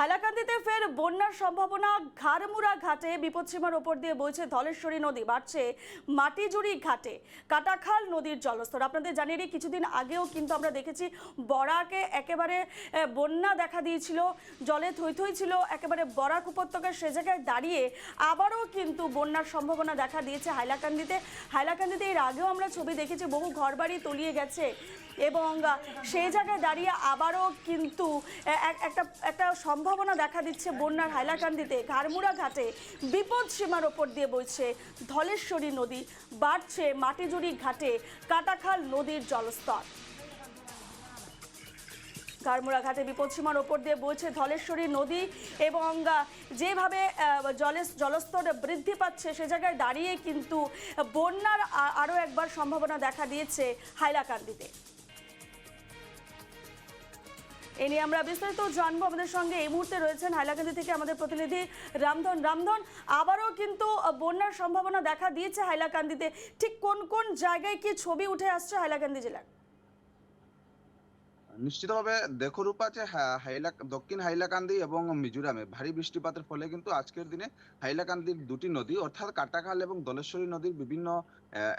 হাইলাকান্দিতে ফের বন্যার সম্ভাবনা। ঘাড়মুড়া ঘাটে বিপদসীমার ওপর দিয়ে বইছে ধলেশ্বরী নদী, বাড়ছে মাটিজুড়ি ঘাটে। কাটাখাল নদীর জলস্তর, আপনাদের জানিয়ে দিই, কিছুদিন আগেও কিন্তু আমরা দেখেছি বরাকে একেবারে বন্যা দেখা দিয়েছিল, জলে থই থই ছিল, একেবারে বরাক উপত্যকার সে জায়গায় দাঁড়িয়ে আবারও কিন্তু বন্যার সম্ভাবনা দেখা দিয়েছে হাইলাকান্দিতে। হাইলাকান্দিতে এর আগেও আমরা ছবি দেখেছি, বহু ঘরবাড়ি তলিয়ে গেছে এবং সেই জায়গায় দাঁড়িয়ে আবারও কিন্তু একটা একটা সম্ভাবনা দেখা দিচ্ছে বন্যার হাইলাকান্দিতে। ঘাড়মুড়া ঘাটে বিপদ সীমার ওপর দিয়ে বইছে ধলেশ্বরী নদী। বাড়ছে মাটিজুড়ি ঘাটে কাটাখাল নদীর জলস্তর। গারমুড়া ঘাটে বিপদসীমার ওপর দিয়ে বইছে ধলেশ্বরী নদী এবং যেভাবে জলের জলস্তর বৃদ্ধি পাচ্ছে, সে জায়গায় দাঁড়িয়ে কিন্তু বন্যার আরও একবার সম্ভাবনা দেখা দিয়েছে হাইলাকান্দিতে। এ নিয়ে আমরা বিস্তারিত জানব। আমাদের সঙ্গে এই মুহূর্তে রয়েছেন হাইলাকান্দি থেকে আমাদের প্রতিনিধি রামধন। রামধন, আবারও কিন্তু বন্যার সম্ভাবনা দেখা দিয়েছে হাইলাকান্দিতে। ঠিক কোন কোন জায়গায় কি ছবি উঠে আসছে হাইলাকান্দি জেলার? নিশ্চিতভাবে দেখো রূপা যে হাইলা দক্ষিণ হাইলাকান্দি এবং মিজোরামে ভারী বৃষ্টিপাতের ফলে কিন্তু আজকের দিনে হাইলাকান্দির দুটি নদী, অর্থাৎ কাটাখাল এবং দলেশ্বরী নদীর বিভিন্ন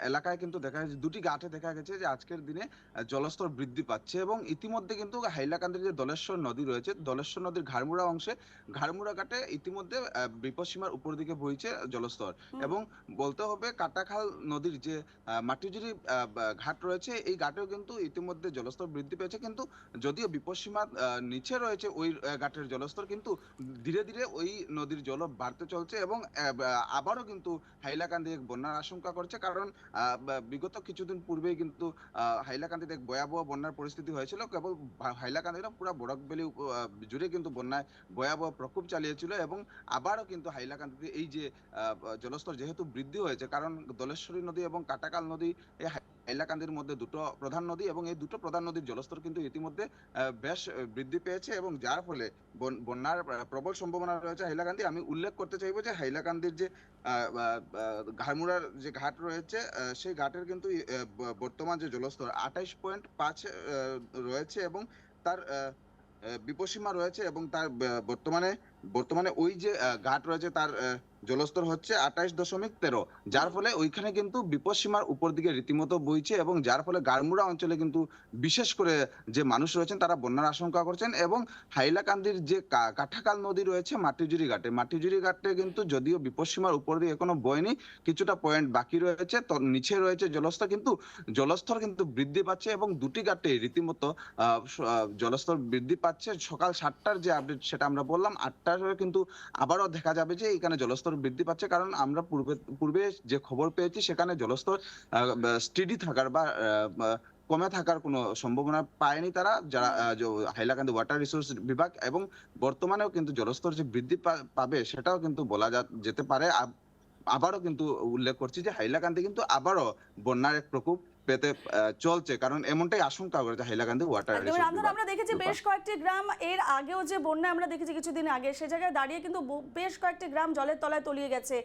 এলাকায় কিন্তু দেখা গেছে দুটি ঘাটে দেখা গেছে যে আজকের দিনে জলস্তর বৃদ্ধি পাচ্ছে এবং ইতিমধ্যে কিন্তু হাইলাকান্দির যে দলেশ্বর নদী রয়েছে দলেশ্বর নদীর ঘাড়মুড়া অংশে ঘাড়মুড়া ঘাটে ইতিমধ্যে বিপদসীমার উপর দিকে বইছে জলস্তর। এবং বলতে হবে কাটাখাল নদীর যে মাটিজুরি আহ, ঘাট রয়েছে এই ঘাটেও কিন্তু ইতিমধ্যে জলস্তর বৃদ্ধি পেয়েছে। কিন্তু যদিও বিপদসীমার নিচে রয়েছে ওই ঘাটের জলস্তর কিন্তু ধীরে ধীরে ওই নদীর জল বাড়তে চলছে এবং আবারও কিন্তু হাইলাকান্দি এক বন্যার আশঙ্কা করছে। কারণ বা- বিগত কিছুদিন পূর্বে কিন্তু হাইলাকান্দিতে এক ভয়াবহ বন্যার পরিস্থিতি হয়েছিল। কেবল হাইলাকান্দি না পুরা বরাক ভ্যালি জুড়ে কিন্তু বন্যায় ভয়াবহ প্রকোপ চালিয়েছিল এবং আবারও কিন্তু হাইলাকান্দিতে এই যে জলস্তর যেহেতু বৃদ্ধি হয়েছে, কারণ দলেশ্বরী নদী এবং কাটাকাল নদী হাইলাকান্দির মধ্যে দুটো প্রধান নদী এবং এই দুটো প্রধান নদীর জলস্তর কিন্তু ইতিমধ্যে বেশ বৃদ্ধি পেয়েছে এবং যার ফলে বন- বন্যার প্রবল সম্ভাবনা রয়েছে হাইলাকান্দি। আমি উল্লেখ করতে চাইব যে হাইলাকান্দির যে ঘাড়মুড়ার যে ঘাট রয়েছে সেই ঘাটের কিন্তু বর্তমান যে জলস্তর আঠাইশ পয়েন্ট পাঁচ রয়েছে এবং তার বিপসীমা রয়েছে এবং তার বর্তমানে বর্তমানে ওই যে ঘাট রয়েছে তার জলস্তর হচ্ছে আঠাইশ দশমিক তেরো, যার ফলে ওইখানে কিন্তু বিপদসীমার উপর দিকে রীতিমতো বইছে এবং যার ফলে গারমুড়া অঞ্চলে কিন্তু বিশেষ করে যে মানুষ রয়েছেন তারা বন্যার আশঙ্কা করছেন এবং হাইলাকান্দির যে কাঠাকাল নদী রয়েছে মাটিজুরি ঘাটে মাটিজুরি ঘাটে কিন্তু যদিও বিপদসীমার উপর দিয়ে এখনও বয়নি কিছুটা পয়েন্ট বাকি রয়েছে, তো নিচে রয়েছে জলস্তর কিন্তু জলস্তর কিন্তু বৃদ্ধি পাচ্ছে এবং দুটি ঘাটে রীতিমতো জলস্তর বৃদ্ধি পাচ্ছে। সকাল সাতটার যে আপডেট সেটা আমরা বললাম, আটটার কিন্তু আবারও দেখা যাবে যে এখানে জলস্তর বৃদ্ধি পাচ্ছে, কারণ আমরা পূর্বে পূর্বে যে খবর পেয়েছি সেখানে জলস্তর স্টেডি থাকার বা কমে থাকার কোনো সম্ভাবনা পায়নি তারা, যারা হাইলাকান্দি ওয়াটার রিসোর্স বিভাগ এবং বর্তমানেও কিন্তু জলস্তর যে বৃদ্ধি পাবে সেটাও কিন্তু বলা যেতে পারে। আবারও কিন্তু উল্লেখ করছি যে হাইলাকান্দি কিন্তু আবারও বন্যার এক প্রকোপ পেতে চলছে। কারণ এমনটাই আশঙ্কা করেছে হাইলাকান্দি ওয়াটার আমরা দেখেছি বেশ কয়েকটি গ্রাম এর আগেও যে বন্যা আমরা দেখেছি কিছুদিন আগে সে জায়গায় দাঁড়িয়ে কিন্তু বেশ কয়েকটি গ্রাম জলের তলায় তলিয়ে গেছে।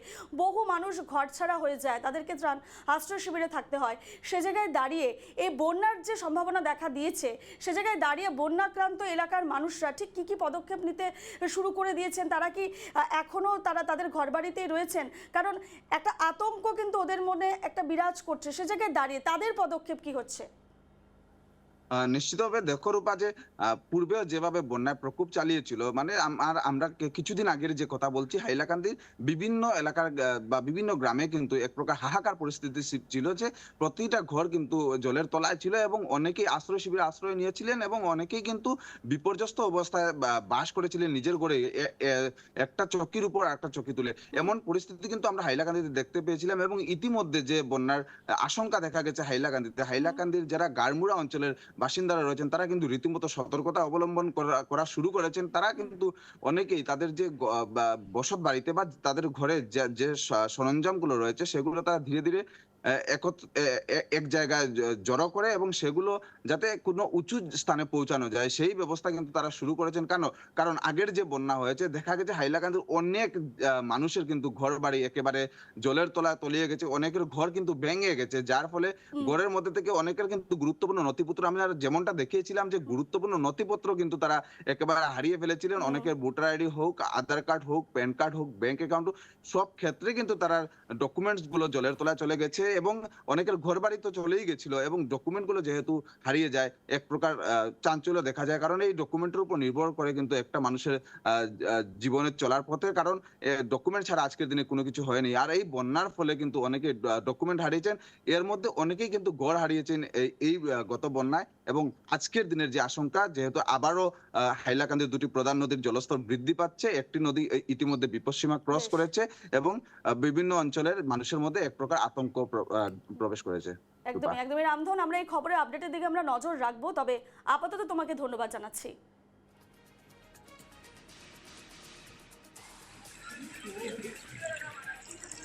বহু মানুষ ঘরছাড়া হয়ে যায় তাদেরকে ত্রাণ আশ্রয় শিবিরে থাকতে হয়। সে জায়গায় দাঁড়িয়ে এই বন্যার যে সম্ভাবনা দেখা দিয়েছে সে জায়গায় দাঁড়িয়ে বন্যাক্রান্ত এলাকার মানুষরা ঠিক কি কি পদক্ষেপ নিতে শুরু করে দিয়েছেন? তারা কি আহ, এখনও তারা তাদের ঘরবাড়িতেই রয়েছেন? কারণ একটা আতঙ্ক কিন্তু ওদের মনে একটা বিরাজ করছে। সে জায়গায় দাঁড়িয়ে তাদের পদক্ষেপ কি হচ্ছে? নিশ্চিতভাবে দেখো রূপা যে পূর্বেও যেভাবে বন্যায় প্রকোপ চালিয়েছিল মানে আর আমরা কিছুদিন আগের যে কথা বলছি হাইলাকান্দির বিভিন্ন এলাকার বা বিভিন্ন গ্রামে কিন্তু এক প্রকার হাহাকার পরিস্থিতি ছিল যে, প্রতিটা ঘর কিন্তু জলের তলায় ছিল এবং অনেকেই আশ্রয় শিবিরে আশ্রয় নিয়েছিলেন এবং অনেকেই কিন্তু বিপর্যস্ত অবস্থায় বাস করেছিলেন নিজের ঘরে একটা চকির উপর একটা চকি তুলে। এমন পরিস্থিতি কিন্তু আমরা হাইলাকান্দিতে দেখতে পেয়েছিলাম এবং ইতিমধ্যে যে বন্যার আশঙ্কা দেখা গেছে হাইলাকান্দিতে, হাইলাকান্দির যারা গারমুড়া অঞ্চলের বাসিন্দারা রয়েছেন, তারা কিন্তু রীতিমতো সতর্কতা অবলম্বন করা- শুরু করেছেন। তারা কিন্তু অনেকেই তাদের যে বসত বাড়িতে বা তাদের ঘরে যে- সরঞ্জামগুলো রয়েছে, সেগুলো তারা ধীরে ধীরে এক জায়গায় জড়ো করে এবং সেগুলো যাতে কোনো উঁচু স্থানে পৌঁছানো যায় সেই ব্যবস্থা কিন্তু তারা শুরু করেছেন। কেন? কারণ আগের যে বন্যা হয়েছে দেখা গেছে হাইলাকান্দির অনেক মানুষের কিন্তু ঘর বাড়ি একেবারে জলের তলায় তলিয়ে গেছে অনেকের ঘর কিন্তু ভেঙে গেছে যার ফলে ঘরের মধ্যে থেকে অনেকের কিন্তু গুরুত্বপূর্ণ নথিপত্র আমি যেমনটা দেখিয়েছিলাম যে গুরুত্বপূর্ণ নথিপত্র কিন্তু তারা একেবারে হারিয়ে ফেলেছিলেন। অনেকের ভোটার আইডি হোক আধার কার্ড হোক প্যান কার্ড হোক ব্যাংক অ্যাকাউন্ট হোক সব ক্ষেত্রে কিন্তু তারা ডকুমেন্টসগুলো জলের তলায় চলে গেছে। এবং অনেকের ঘর বাড়ি তো চলেই গেছিল এবং ডকুমেন্টগুলো যেহেতু হারিয়ে যায় এক প্রকার চাঞ্চল্য দেখা যায়। কারণ এই ডকুমেন্টের উপর নির্ভর করে কিন্তু একটা মানুষের জীবনের চলার পথে। কারণ ডকুমেন্ট ছাড়া আজকের দিনে কোনো কিছু হয়নি। আর এই বন্যার ফলে কিন্তু অনেকে ডকুমেন্ট হারিয়েছেন। এর মধ্যে অনেকেই কিন্তু ঘর হারিয়েছেন এই গত বন্যায়। এবং আজকের দিনের যে আশঙ্কা যেহেতু আবারও হাইলাকান্দির দুটি প্রধান নদীর জলস্তর বৃদ্ধি পাচ্ছে একটি নদী ইতিমধ্যে বিপদসীমা ক্রস করেছে এবং বিভিন্ন অঞ্চলের মানুষের মধ্যে এক প্রকার আতঙ্ক প্রবেশ করেছে। একদমই একদমই। রামধন আমরা এই খবরের আপডেটের দিকে আমরা নজর রাখব। তবে আপাতত তোমাকে ধন্যবাদ জানাচ্ছি।